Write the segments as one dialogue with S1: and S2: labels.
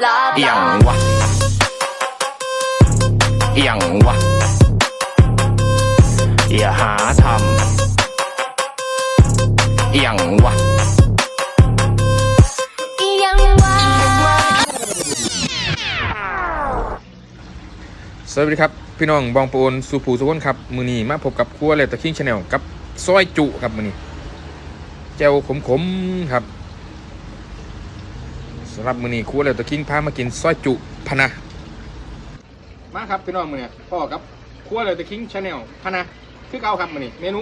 S1: เอียงวะเอียงวะอย่าหาทำเอียงวะ
S2: ยังว่า
S3: สวัสดีครับ พี่น้องบองปูนสุภูสุพนครับ มือนี้มาพบกับครัวเลตคิงชาแนลกับซอยจุครับมือนี้แจวขมๆครับสำหรับมือนี้ครัวเลตคิงพามากินซอยจุพะนะมาครับพี่น้องมือนี้พ่อกับครัวเลตคิงชาแนลพะนะคือเก่าครับมือนี้เมนู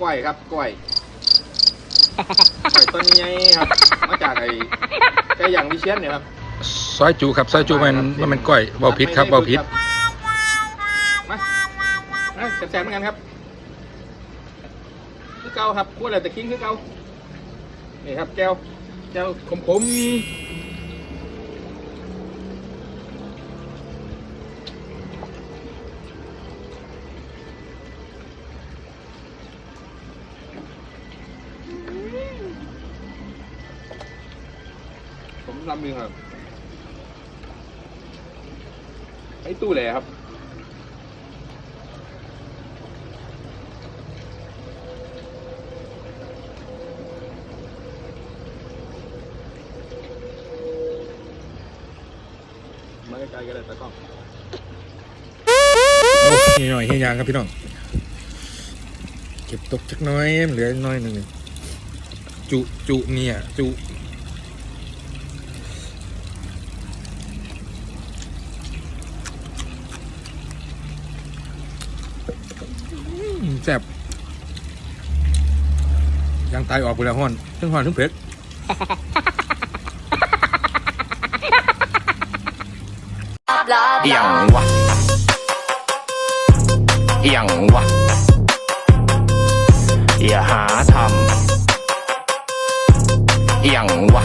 S3: ก้อยครับก้อยก้อยต้นใหญ่ครับมาจากไอ้ไก่ย่างวิเชียนเนี่ยครับซอยจุครับซอยจุมันมันก้อยเบาพิษครับเบาพิษมามาแสบๆเหมือนกันครับคือเก่าครับคั่วอะไรแต่คิงคือเก่านี่ครับแก้ว แก้วขมๆผมรำมือครับไอ้ตู้แหล่ครับ มาไกล้ๆก็ได้ตะกล้องนี่หน่อยเฮียยางครับพี่น้อง เก็บตกจักน้อย เหลือน้อยหนึ่งจุจุเนี่ยจุแซ่บยางตายออกไปแล้วฮ้อนทั้งฮ้อนทั้งเผ็ด
S1: อียงวะเอียงวะอย่าหาทำเอียงวะ